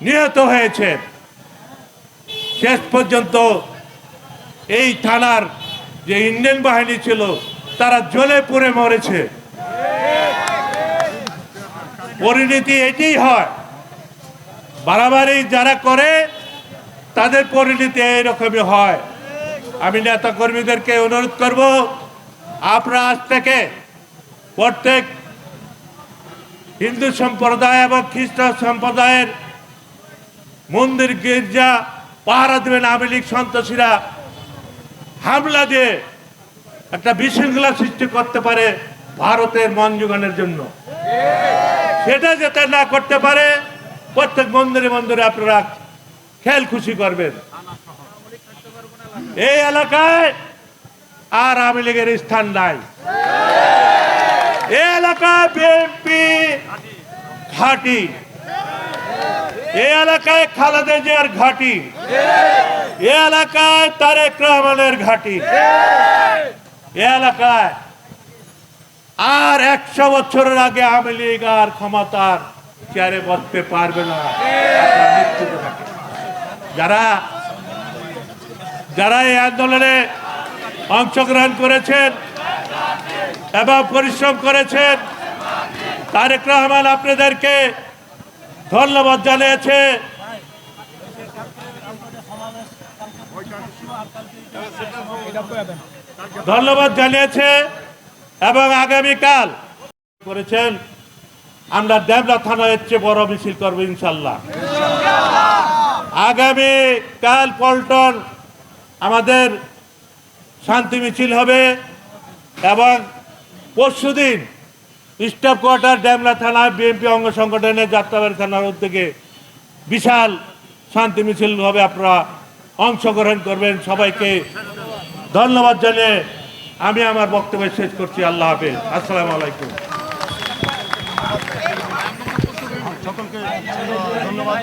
নিহত হয়েছে। শেষ পর্যন্ত এই থানার যে ইন্ডিয়ান বাহিনী ছিল, তারা জ্বলে পুড়ে মরেছে। পরিণতি এটাই হয়। বাড়াবাড়ি যারা করে, তাদের পরিণতি এইরকমই হয়। আমি নেতা কর্মীদেরকে অনুরোধ করব, আপনারা আজ থেকে প্রত্যেক হিন্দু সম্প্রদায় এবং খ্রিস্টান সম্প্রদায়ের মন্দির গির্জা পাহারা দেবেন আওয়ামী লীগ সন্ত্রাসীরা, হামলা দিয়ে একটা বিশৃঙ্খলা সৃষ্টি করতে পারে ভারতের মন যোগানের জন্য। সেটা যাতে না করতে পারে, প্রত্যেক মন্দিরে মন্দিরে আপনারা খেল খুশি করবেন। এই এলাকায় আর আওয়ামী লীগের স্থান নাই। এই এলাকায় বিএনপি, ঘাটি। এই এলাকায় খালেদা জিয়ার ঘাটি। এই এলাকায় তারেক রহমানের ঘাটি। এই এলাকায় আর একশো বছরের আগে আওয়ামী লীগ আর ক্ষমতার চেয়ারে বসতে পারবে না। যারা যারা এই আন্দোলনে অংশগ্রহণ করেছেন এবং পরিশ্রম করেছেন, তারেক রহমান আপনাদেরকে ধন্যবাদ জানিয়েছে। ধন্যবাদ জানিয়েছে এবং আগামীকাল করেছেন আমরা দেবলা থানায় চেয়ে বড় মিছিল করব ইনশাল্লাহ। আগামী কাল পল্টন আমাদের শান্তি মিছিল হবে এবং পরশুদিন স্টাফ কোয়ার্টার ড্যামলা থানায় বিএনপি অঙ্গ সংগঠনের যাত্রাবাড়ি থানার উদ্যোগে বিশাল শান্তি মিছিল হবে আপনারা অংশগ্রহণ করবেন। সবাইকে ধন্যবাদ জানিয়ে আমি আমার বক্তব্য শেষ করছি। আল্লাহ হাফেজ। আসসালামু আলাইকুম। সকলকে ধন্যবাদ।